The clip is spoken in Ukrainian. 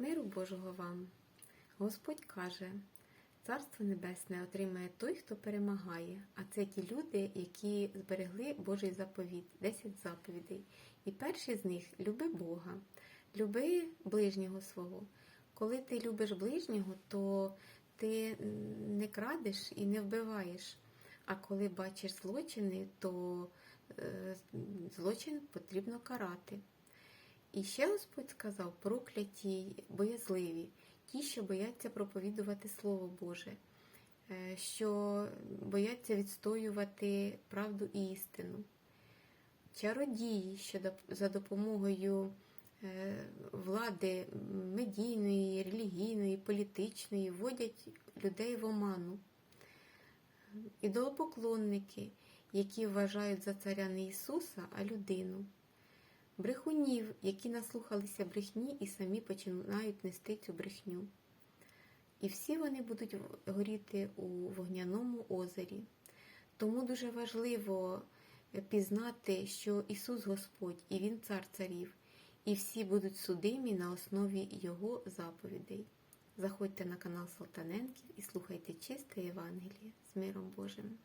Миру Божого вам. Господь каже, Царство Небесне отримає той, хто перемагає, а це ті люди, які зберегли Божий заповіт, 10 заповідей. І перший з них люби Бога, люби ближнього свого. Коли ти любиш ближнього, то ти не крадеш і не вбиваєш. А коли бачиш злочини, то е, злочин потрібно карати. І ще Господь сказав прокляті, боязливі, ті, що бояться проповідувати Слово Боже, е, що бояться відстоювати правду і істину. Чародії, що за допомогою е, влади медійної, релігійної, політичної вводять людей в оману. Ідолопоклонники, які вважають за царя не Ісуса, а людину брехунів, які наслухалися брехні і самі починають нести цю брехню. І всі вони будуть горіти у вогняному озері. Тому дуже важливо пізнати, що Ісус Господь і Він цар царів, і всі будуть судимі на основі Його заповідей. Заходьте на канал Салтаненків і слухайте чисте Євангеліє з миром Божим.